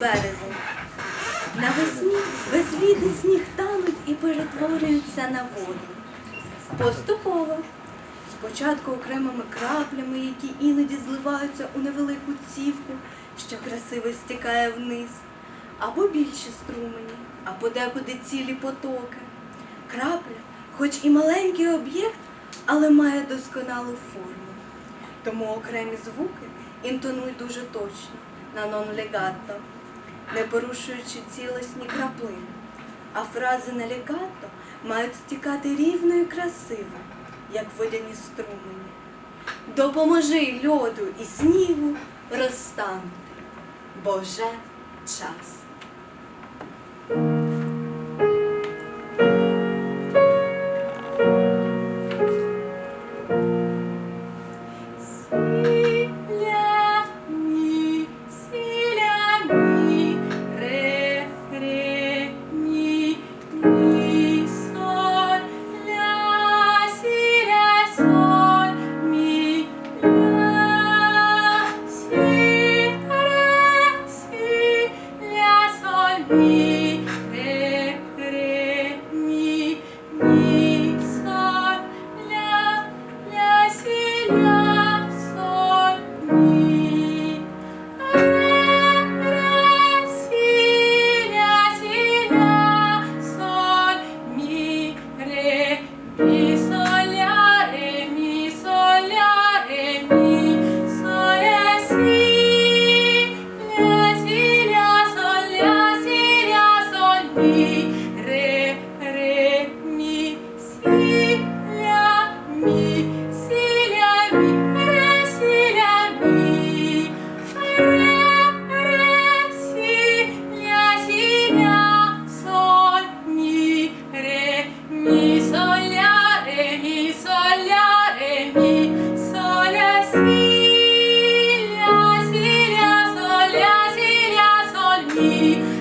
Березень. Навесні безвіди сніг тануть і перетворюються на воду. Поступово. Спочатку окремими краплями, які іноді зливаються у невелику цівку, що красиво стікає вниз, або більші струмені, а подекуди цілі потоки. Крапля, хоч і маленький об'єкт, але має досконалу форму. Тому окремі звуки інтонують дуже точно на нон-легатто, не порушуючи цілісні краплини. А фрази на лікато мають стікати рівно і красиво, як водяні струмені. Допоможи льоду і снігу розтанути, бо вже час. Yeah. мі, ре, ре, мі, сі, ля, мі, сі, ля, мі, ре, сі, ля, мі, ре, ре, сі, ля, сі, ля, соль, мі, ре, мі, соль, ля, ре, мі, соль, ля, ре, мі, соль, ля, сі. Thank you.